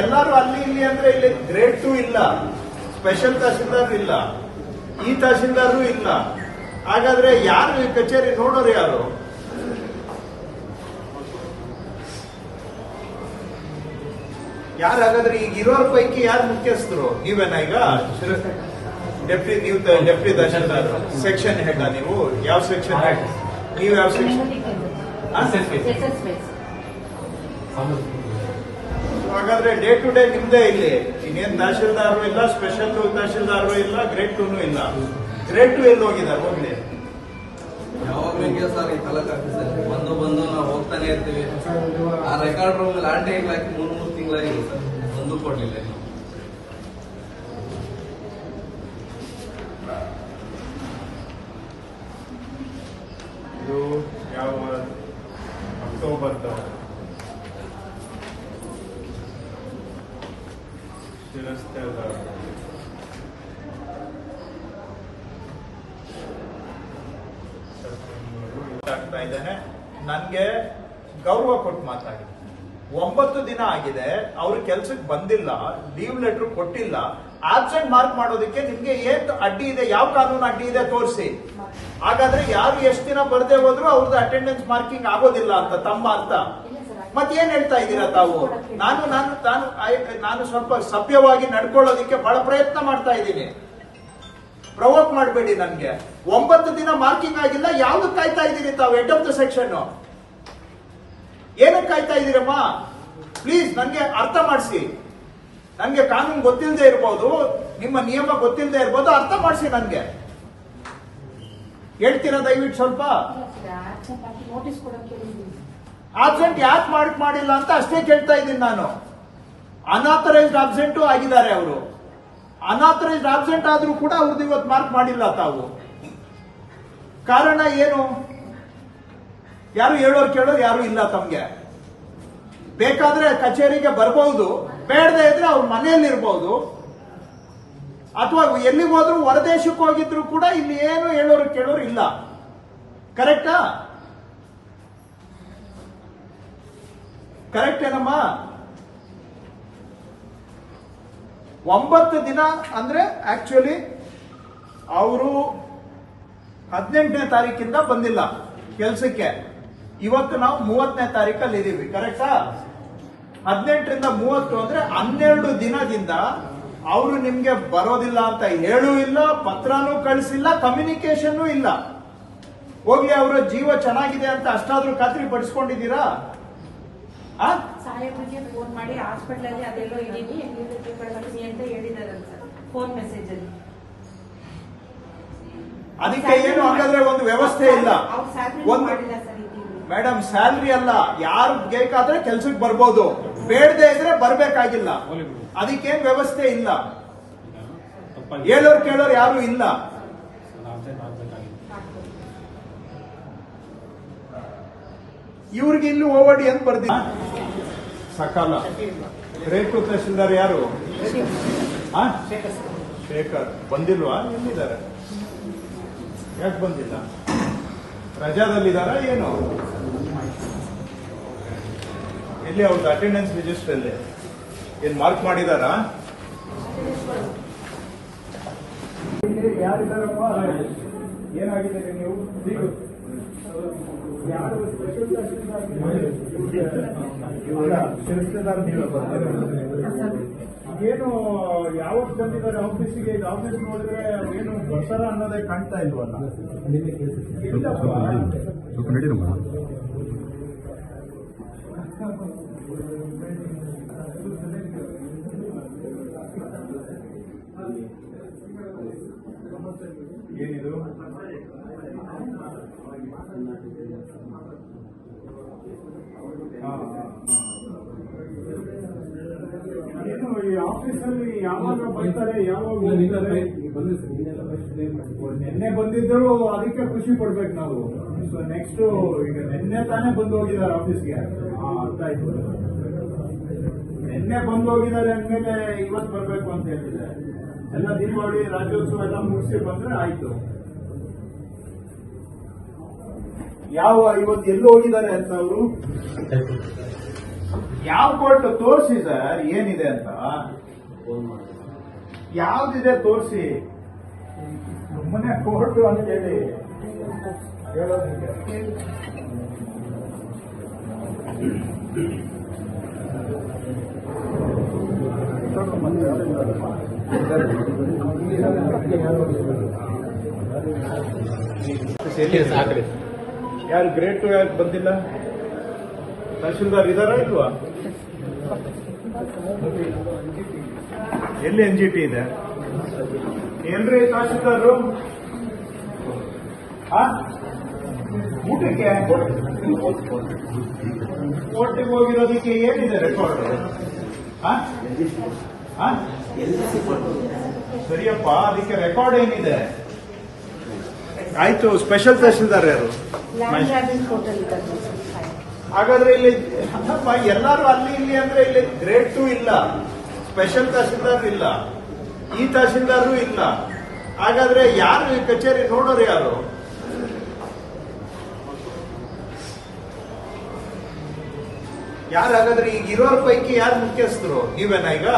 ಎಲ್ಲಾರು ಅಲ್ಲಿ ಇಲ್ಲಿ ಅಂದ್ರೆ ಇಲ್ಲಿ ಗ್ರೇಡ್ ಟು ಇಲ್ಲ ಸ್ಪೆಷಲ್ ತಹಸೀಲ್ದಾರ್ ಇಲ್ಲ ಈ ತಹಸೀಲ್ದಾರು ಇಲ್ಲ. ಹಾಗಾದ್ರೆ ಯಾರು ಈ ಕಚೇರಿ ನೋಡೋರು ಯಾರು? ಯಾರು ಹಾಗಾದ್ರೆ ಈಗ ಇರೋರ್ ಪೈಕಿ ಯಾರು ಮುಖ್ಯಸ್ಥರು? ನೀವೇನ ಈಗ? ಡೆಪ್ಟಿ ನೀವು ಡೆಪ್ಟಿ ತಹಶೀಲ್ದಾರ್ ಸೆಕ್ಷನ್ ಹೆಡ್ ನೀವು? ಯಾವ ಸೆಕ್ಷನ್ ಹೆಡ್ ನೀವು ಯಾವ ಸೆಕ್ಷನ್ ಹಾಗಾದ್ರೆ ಡೇ ಟು ಡೇ ನಿಮ್ದೇ ಇಲ್ಲಿ. ಇನ್ನೇನ್ ತಹಶೀಲ್ದಾರು ಇಲ್ಲ ಸ್ಪೆಷಲ್ ತಹಶೀಲ್ದಾರು ಇಲ್ಲ ಗ್ರೇಡ್ ಟೂನು ಇಲ್ಲ. ಗ್ರೇಡ್ ಟು ಎಲ್ಲಿ ಹೋಗಿದ್ದಾರೆ? ಹೋಗ್ಲಿ. ಅಕ್ಟೋಬರ್ ಹಿಂಗೆ ಸರ್ ಈ ತಾಲೂಕ್ ಆಫೀಸಲ್ಲಿ ಬಂದು ಬಂದು ನಾವು ಹೋಗ್ತಾನೆ ಇರ್ತೀವಿ. ಆ ರೆಕಾರ್ಡ್ ರೂಮ್ ಲಾಂಡ್ ಹಾಕಿ ಮೂರ್ ಮೂರ್ ತಿಂಗಳಾಗಿದೆ ಸರ್. ಒಂದು ಕೊಡ್ಲಿಲ್ಲ. ಇದು ಯಾವ ಅಕ್ಟೋಬರ್ ಆಗ್ತಾ ನನ್ಗೆ ಗೌರವ ಕೊಟ್ಟು ಮಾತಾಡಿ. ಒಂಬತ್ತು ದಿನ ಆಗಿದೆ, ಅವ್ರ ಕೆಲ್ಸಕ್ಕೆ ಬಂದಿಲ್ಲ ಲೀವ್ ಲೆಟರ್ ಕೊಟ್ಟಿಲ್ಲ. ಆಬ್ಸೆಂಟ್ ಮಾರ್ಕ್ ಮಾಡೋದಕ್ಕೆ ನಿಮ್ಗೆ ಏನ್ ಅಡ್ಡಿ ಇದೆ, ಯಾವ ಕಾನೂನು ಅಡ್ಡಿ ಇದೆ ತೋರಿಸಿ. ಹಾಗಾದ್ರೆ ಯಾರು ಎಷ್ಟು ದಿನ ಬರ್ದೇ ಹೋದ್ರು ಅವ್ರದ್ದು ಅಟೆಂಡೆನ್ಸ್ ಮಾರ್ಕಿಂಗ್ ಆಗೋದಿಲ್ಲ ಅಂತ, ತಮ್ಮ ಅಂತ ಮತ್ತೇನ್ ಹೇಳ್ತಾ ಇದ್ದೀರಾ ತಾವು? ನಾನು ನಾನು ನಾನು ನಾನು ಸ್ವಲ್ಪ ಸಭ್ಯವಾಗಿ ನಡ್ಕೊಳ್ಳೋದಿಕ್ಕೆ ಬಹಳ ಪ್ರಯತ್ನ ಮಾಡ್ತಾ ಇದ್ದೀನಿ. ಪ್ರವೋಕ್ ಮಾಡಬೇಡಿ ನನ್ಗೆ. ಒಂಬತ್ತು ದಿನ ಮಾರ್ಕಿಂಗ್ ಆಗಿಲ್ಲ, ಯಾವ್ದು ಕಾಯ್ತಾ ಇದ್ದೀರಿ ತಾವು ಹೆಡ್ ಆಫ್ ದ ಸೆಕ್ಷನ್ ಏನಕ್ಕೆ ಕಾಯ್ತಾ ಇದ್ದೀರಮ್ಮ? ಪ್ಲೀಸ್ ನನ್ಗೆ ಅರ್ಥ ಮಾಡಿಸಿ. ನನ್ಗೆ ಕಾನೂನು ಗೊತ್ತಿಲ್ಲದೆ ಇರ್ಬೋದು, ನಿಮ್ಮ ನಿಯಮ ಗೊತ್ತಿಲ್ಲದೆ ಇರ್ಬೋದು, ಅರ್ಥ ಮಾಡಿಸಿ ನನ್ಗೆ. ಹೇಳ್ತೀರಾ ದಯವಿಟ್ಟು ಸ್ವಲ್ಪ? ನೋಟಿಸ್. ಆಬ್ಸೆಂಟ್ ಯಾಕೆ ಮಾರ್ಕ್ ಮಾಡಿಲ್ಲ ಅಂತ ಅಷ್ಟೇ ಕೇಳ್ತಾ ಇದ್ದೀನಿ ನಾನು. ಅನಾಥರೈಸ್ಡ್ ಆಬ್ಸೆಂಟು ಆಗಿದ್ದಾರೆ ಅವರು. ಅನಾಥರೈಸ್ಡ್ ಆಬ್ಸೆಂಟ್ ಆದ್ರೂ ಕೂಡ ಅವ್ರದ್ದು ಇವತ್ತು ಮಾರ್ಕ್ ಮಾಡಿಲ್ಲ ತಾವು. ಕಾರಣ ಏನು? ಯಾರು ಹೇಳೋರು ಕೇಳೋರು ಯಾರು ಇಲ್ಲ ತಮ್ಗೆ. ಬೇಕಾದ್ರೆ ಕಚೇರಿಗೆ ಬರಬಹುದು ಬೇಡದೆ ಇದ್ರೆ ಅವ್ರ ಮನೆಯಲ್ಲಿ ಇರಬಹುದು ಅಥವಾ ಎಲ್ಲಿಗೆ ಹೋದ್ರು ಹೊರದೇಶಕ್ಕೆ ಹೋಗಿದ್ರು ಕೂಡ ಇಲ್ಲಿ ಏನು ಹೇಳೋರು ಕೇಳೋರು ಇಲ್ಲ. ಕರೆಕ್ಟಾ ಕರೆಕ್ಟ್ ಏನಮ್ಮ? ಒಂಬತ್ತು ದಿನ ಅಂದ್ರೆ ಆಕ್ಚುಲಿ ಅವರು ಹದಿನೆಂಟನೇ ತಾರೀಕಿಂದ ಬಂದಿಲ್ಲ ಕೆಲಸಕ್ಕೆ. ಇವತ್ತು ನಾವು ಮೂವತ್ತನೇ ತಾರೀಕಲ್ಲಿ ಇದೀವಿ ಕರೆಕ್ಟಾ ಹದಿನೆಂಟರಿಂದ ಮೂವತ್ತು ಅಂದ್ರೆ ಹನ್ನೆರಡು ದಿನದಿಂದ ಅವರು ನಿಮ್ಗೆ ಬರೋದಿಲ್ಲ ಅಂತ ಹೇಳೂ ಇಲ್ಲ, ಪತ್ರನೂ ಕಳಿಸಿಲ್ಲ ಕಮ್ಯುನಿಕೇಶನ್ ಇಲ್ಲ. ಹೋಗ್ಲಿ, ಅವರ ಜೀವ ಚೆನ್ನಾಗಿದೆ ಅಂತ ಅಷ್ಟಾದ್ರೂ ಖಾತ್ರಿ ಪಡಿಸ್ಕೊಂಡಿದ್ದೀರಾ ಸಾಹೇಬ್ರಿಗೆ ಫೋನ್ ಮಾಡಿ ಹಾಸ್ಪಿಟಲ್ ಅಲ್ಲಿ ಅದೆಲ್ಲೋ ಇದೀನಿ ಎಲ್ಲಿಂದ ಕಳಿಸ್ತೀನಿ ಅಂತ ಸರ್ ಫೋನ್ ಮೆಸೇಜ್ ಅಲ್ಲಿ. ಅದಕ್ಕೆ ಏನು ಹಾಗಾದ್ರೆ ಒಂದು ವ್ಯವಸ್ಥೆ ಇಲ್ಲ. ಒಂದು ಮೇಡಮ್ ಸ್ಯಾಲ್ರಿ ಅಲ್ಲ ಯಾರು ಬೇಕಾದ್ರೆ ಕೆಲ್ಸಕ್ಕೆ ಬರ್ಬೋದು. ಬೇಡದೆ ಇದ್ರೆ ಬರ್ಬೇಕಾಗಿಲ್ಲ. ಅದಕ್ಕೇನ್ ವ್ಯವಸ್ಥೆ ಇಲ್ಲ. ಹೇಳೋರು ಕೇಳೋರು ಯಾರು ಇಲ್ಲ. ಇವ್ರಿಗೆ ಇಲ್ಲಿ ಓವಡಿ ಅಂತ ಬರ್ದಿ ಸಕಾಲ. ರೇಟು ತಹಸೀಲ್ದಾರ್ ಯಾರು? ಶೇಖರ್. ಬಂದಿಲ್ವಾ? ಎಲ್ಲಿದ್ದಾರೆ? ಯಾಕೆ ಬಂದಿಲ್ಲ? ರಜಾದಲ್ಲಿದ್ದಾರಾ ಏನು? ಎಲ್ಲಿ ಅವ್ರದ್ದು ಅಟೆಂಡೆನ್ಸ್ ರಿಜಿಸ್ಟರ್ ಅಲ್ಲಿ? ಏನ್ ಮಾರ್ಕ್ ಮಾಡಿದಾರಾ? ಯಾರಿದ್ದಾರಪ್ಪ? ಏನಾಗಿದ್ದೀರಿ ನೀವು? ಬರ್ತಾರೆ ಏನು ಯಾವತ್ತು ಬಂದಿದ್ದಾರೆ ಆಫೀಸಿಗೆ ಇದು ಆಫೀಸ್ ನೋಡಿದ್ರೆ ಏನು ಬರ್ತಾರ ಅನ್ನೋದೇ ಕಾಣ್ತಾ ಇಲ್ವಲ್ಲ? ಏನಿದು. ಏನು ಈ ಆಫೀಸಲ್ಲಿ ಯಾವಾಗ ಬರ್ತಾರೆ ಯಾವಾಗ ನಿನ್ನೆ ಬಂದಿದ್ದರು ಅದಕ್ಕೆ ಖುಷಿ ಪಡ್ಬೇಕು ನಾವು. ಸೊ ನೆಕ್ಸ್ಟ್ ಈಗ ನಿನ್ನೆ ತಾನೇ ಬಂದು ಹೋಗಿದ್ದಾರೆ ಆಫೀಸ್ಗೆ. ಹಾ ಅರ್ಥ ಆಯ್ತು. ನಿನ್ನೆ ಬಂದು ಹೋಗಿದ್ದಾರೆ ಅಂದ್ಮೇಲೆ ಇವತ್ತು ಬರ್ಬೇಕು ಅಂತ ಹೇಳಿದ್ದಾರೆ ಎಲ್ಲ ದೀಪಾವಳಿ ರಾಜ್ಯೋತ್ಸವ ಎಲ್ಲ ಮುಗಿಸಿ ಬಂದ್ರೆ ಆಯ್ತು. ಯಾವ ಇವತ್ತು ಎಲ್ಲಿ ಹೋಗಿದ್ದಾರೆ ಅಂತ ಅವರು? ಯಾವ ಕೋರ್ಟ್ ತೋರಿಸಿ ಸರ್ ಏನಿದೆ ಅಂತ? ಯಾವ್ದಿದೆ ತೋರಿಸಿ? ಸುಮ್ಮನೆ ಕೋರ್ಟ್ ಅಂತ ಹೇಳಿ. ಹೇಳೋದು ಹಿಂಗೆ. ಯಾರು ಗ್ರೇಟ್ ಟು ಯಾಕೆ ಬಂದಿಲ್ಲ? ತಹಶೀಲ್ದಾರ್ ಇದಾರ ಇಲ್ವಾ? ಎಲ್ಲಿ ಎನ್ ಜಿ ಟಿ ಇದೆ? ಎಲ್ರಿ ತಹಶೀಲ್ದಾರು? ಊಟಕ್ಕೆ ಕೋರ್ಟಿಗೆ ಹೋಗಿರೋದಕ್ಕೆ ಏನಿದೆ ರೆಕಾರ್ಡ್ ಸರಿಯಪ್ಪ ಅದಕ್ಕೆ ರೆಕಾರ್ಡ್ ಏನಿದೆ? ಆಯ್ತು ಸ್ಪೆಷಲ್ ತಹಸೀಲ್ದಾರ್ ಯಾರು ಹಾಗಾದ್ರೆ ಇಲ್ಲಿ ಎಲ್ಲಾರು ಅಲ್ಲಿ ಇಲ್ಲಿ ಅಂದ್ರೆ ಇಲ್ಲಿ ಗ್ರೇಡ್ ಟು ಇಲ್ಲ. ಸ್ಪೆಷಲ್ ತಹಸೀಲ್ದಾರ್ ಇಲ್ಲ. ಈ ತಹಸೀಲ್ದಾರು ಇಲ್ಲ. ಹಾಗಾದ್ರೆ ಯಾರು ಈ ಕಚೇರಿ ನೋಡೋರು ಯಾರು? ಯಾರು ಹಾಗಾದ್ರೆ ಈಗ ಇರೋರ ಪೈಕಿ ಯಾರು ಮುಖ್ಯಸ್ಥರು? ನೀವೇನಾ ಈಗ?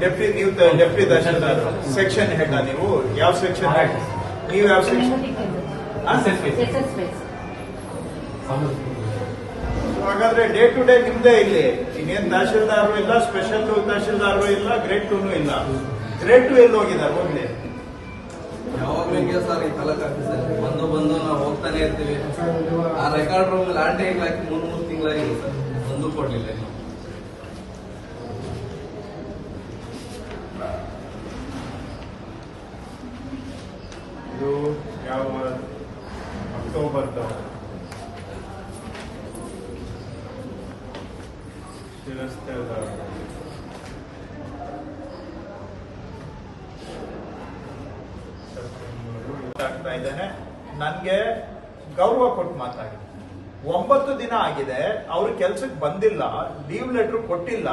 ಡೆಪ್ಟಿ ನೀವು ಡೆಪ್ಟಿ ತಹಶೀಲ್ದಾರ್ ಸೆಕ್ಷನ್ ಹೆಡ್ ನೀವು? ಯಾವ ಸೆಕ್ಷನ್ ಹೆಡ್? ನೀವು ಯಾವ ಸೆಕ್ಷನ್? ಹಾಗಾದ್ರೆ ಡೇ ಟು ಡೇ ನಿಮ್ದೇ ಇಲ್ಲಿ. ಇನ್ನೇನ್ ತಹಶೀಲ್ದಾರು ಇಲ್ಲ ಸ್ಪೆಷಲ್ ತಹಶೀಲ್ದಾರು ಇಲ್ಲ ಗ್ರೇಡ್ ಟೂನು ಇಲ್ಲ. ಗ್ರೇಡ್ ಟು ಎಲ್ಲಿ ಹೋಗಿದ್ದಾರೆ ಹೋಗ್ಲಿ ಯಾವಾಗ್ಲೂ ಹಿಂಗೆ ಸರ್ ಈ ತಲಕ ಬಂದು ಬಂದು ನಾವು ಹೋಗ್ತಾನೆ ಇರ್ತೀವಿ. ಆ ರೆಕಾರ್ಡ್ ರೂಮ್ ಲಾಂಡೇ ಹಾಕಿ ಮುಂದೆ ಮೂರ್ ತಿಂಗಳಾಗಿದೆ ಸರ್ ಒಂದು ಕೊಡ್ಲಿಲ್ಲ ಇನ್ನು. ಇದು ಆಗ್ತಾ ನನ್ಗೆ ಗೌರವ ಕೊಟ್ಟು ಮಾತಾಡಿ. ಒಂಬತ್ತು ದಿನ ಆಗಿದೆ ಅವರು ಕೆಲ್ಸಕ್ಕೆ ಬಂದಿಲ್ಲ ಲೀವ್ ಲೆಟರ್ ಕೊಟ್ಟಿಲ್ಲ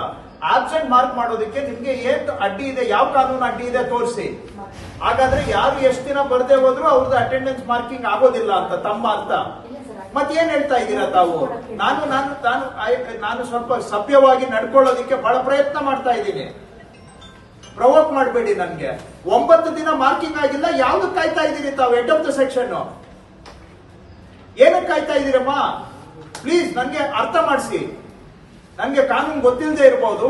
ಆಬ್ಸೆಂಟ್ ಮಾರ್ಕ್ ಮಾಡೋದಕ್ಕೆ ನಿಮ್ಗೆ ಏನ್ ಅಡ್ಡಿ ಇದೆ ಯಾವ ಕಾನೂನು ಅಡ್ಡಿ ಇದೆ ತೋರಿಸಿ. ಹಾಗಾದ್ರೆ ಯಾರು ಎಷ್ಟು ದಿನ ಬರದೆ ಹೋದ್ರು ಅವ್ರದ್ದು ಅಟೆಂಡೆನ್ಸ್ ಮಾರ್ಕಿಂಗ್ ಆಗೋದಿಲ್ಲ ಅಂತ ತಮ್ಮ ಅರ್ಥ? ಮತ್ತೆ ಏನ್ ಹೇಳ್ತಾ ಇದ್ದೀರಾ ತಾವು? ನಾನು ನಾನು ನಾನು ನಾನು ಸ್ವಲ್ಪ ಸಭ್ಯವಾಗಿ ನಡ್ಕೊಳ್ಳೋದಿಕ್ಕೆ ಬಹಳ ಪ್ರಯತ್ನ ಮಾಡ್ತಾ ಇದ್ದೀನಿ. ಪ್ರವೋಕ್ ಮಾಡಬೇಡಿ ನನ್ಗೆ. ಒಂಬತ್ತು ದಿನ ಮಾರ್ಕಿಂಗ್ ಆಗಿಲ್ಲ ಯಾವ್ದು ಕಾಯ್ತಾ ಇದ್ದೀರಿ ತಾವು ಹೆಡ್ ಆಫ್ ದ ಸೆಕ್ಷನ್ ಏನಕ್ಕೆ ಕಾಯ್ತಾ ಇದ್ದೀರಮ್ಮ ಪ್ಲೀಸ್ ನನಗೆ ಅರ್ಥ ಮಾಡಿಸಿ. ನನಗೆ ಕಾನೂನು ಗೊತ್ತಿಲ್ಲದೆ ಇರ್ಬೋದು,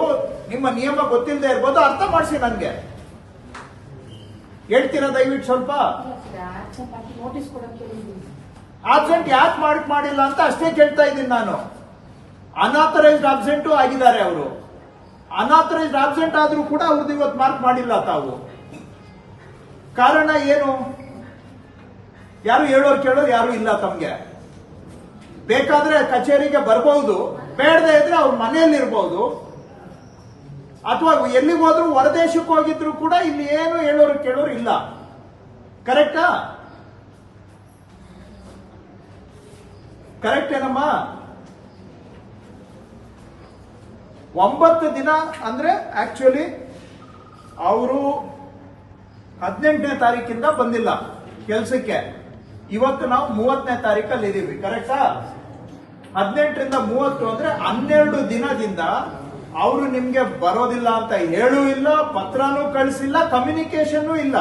ನಿಮ್ಮ ನಿಯಮ ಗೊತ್ತಿಲ್ಲದೆ ಇರ್ಬೋದು, ಅರ್ಥ ಮಾಡಿಸಿ ನನಗೆ. ಹೇಳ್ತೀರಾ ದಯವಿಟ್ಟು ಸ್ವಲ್ಪ? ಆಬ್ಸೆಂಟ್ ಯಾಕೆ ಮಾರ್ಕ್ ಮಾಡಿಲ್ಲ ಅಂತ ಅಷ್ಟೇ ಕೇಳ್ತಾ ಇದ್ದೀನಿ ನಾನು. ಅನಾಥರೈಸ್ಡ್ ಆಬ್ಸೆಂಟು ಆಗಿದ್ದಾರೆ ಅವರು. ಅನಾಥರೈಸ್ಡ್ ಆಬ್ಸೆಂಟ್ ಆದ್ರೂ ಕೂಡ ಅವ್ರದ್ದು ಇವತ್ತು ಮಾರ್ಕ್ ಮಾಡಿಲ್ಲ ತಾವು. ಕಾರಣ ಏನು? ಯಾರು ಹೇಳೋರು ಕೇಳೋರು, ಯಾರು ಇಲ್ಲ ತಮ್ಗೆ. ಬೇಕಾದ್ರೆ ಕಚೇರಿಗೆ ಬರ್ಬಹುದು ಬೇಡದೆ ಇದ್ರೆ ಅವ್ರ ಮನೆಯಲ್ಲಿ ಇರ್ಬಹುದು ಅಥವಾ ಎಲ್ಲಿಗೆ ಹೋದ್ರು ಹೊರದೇಶಕ್ಕೆ ಹೋಗಿದ್ರು ಕೂಡ ಇಲ್ಲಿ ಏನು ಹೇಳೋರು ಕೇಳೋರು ಇಲ್ಲ. ಕರೆಕ್ಟಾ ಕರೆಕ್ಟ್ ಏನಮ್ಮ? ಒಂಬತ್ತು ದಿನ ಅಂದ್ರೆ ಆಕ್ಚುಲಿ ಅವರು ಹದಿನೆಂಟನೇ ತಾರೀಕಿಂದ ಬಂದಿಲ್ಲ ಕೆಲಸಕ್ಕೆ. ಇವತ್ತು ನಾವು ಮೂವತ್ತನೇ ತಾರೀಕಲ್ಲಿ ಇದೀವಿ ಕರೆಕ್ಟಾ ಹದಿನೆಂಟರಿಂದ ಮೂವತ್ತು ಅಂದ್ರೆ ಹನ್ನೆರಡು ದಿನದಿಂದ ಅವರು ನಿಮ್ಗೆ ಬರೋದಿಲ್ಲ ಅಂತ ಹೇಳೂ ಇಲ್ಲ ಪತ್ರನೂ ಕಳಿಸಿಲ್ಲ ಕಮ್ಯುನಿಕೇಶನ್ ಇಲ್ಲ.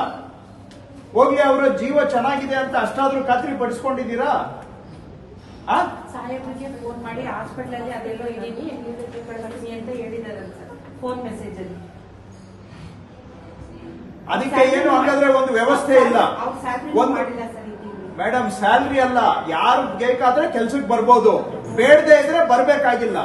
ಹೋಗಿ ಅವರ ಜೀವ ಚೆನ್ನಾಗಿದೆ ಅಂತ ಅಷ್ಟಾದ್ರೂ ಖಾತ್ರಿ ಪಡಿಸ್ಕೊಂಡಿದ್ದೀರಾ? ಆ? ಸಾಹೇಬ್ರಿಗೆ ಫೋನ್ ಮಾಡಿ ಹಾಸ್ಪಿಟಲ್ ಅಲ್ಲಿ ಅದೆಲ್ಲೋ ಇದೀನಿ ಕಳಿಸ್ತೀನಿ ಅಂತ ಹೇಳಿದಾರೆ ಸರ್ ಫೋನ್ ಮೆಸೇಜ್ ಅಲ್ಲಿ. ಅದಕ್ಕೆ ಏನು ಹಾಗಾದ್ರೆ ಒಂದು ವ್ಯವಸ್ಥೆ ಇಲ್ಲ. ಒಂದು ಮೇಡಮ್ ಸ್ಯಾಲ್ರಿ ಅಲ್ಲ ಯಾರು ಬೇಕಾದ್ರೆ ಕೆಲ್ಸಕ್ಕೆ ಬರ್ಬೋದು. ಬೇಡದೆ ಇದ್ರೆ ಬರ್ಬೇಕಾಗಿಲ್ಲ.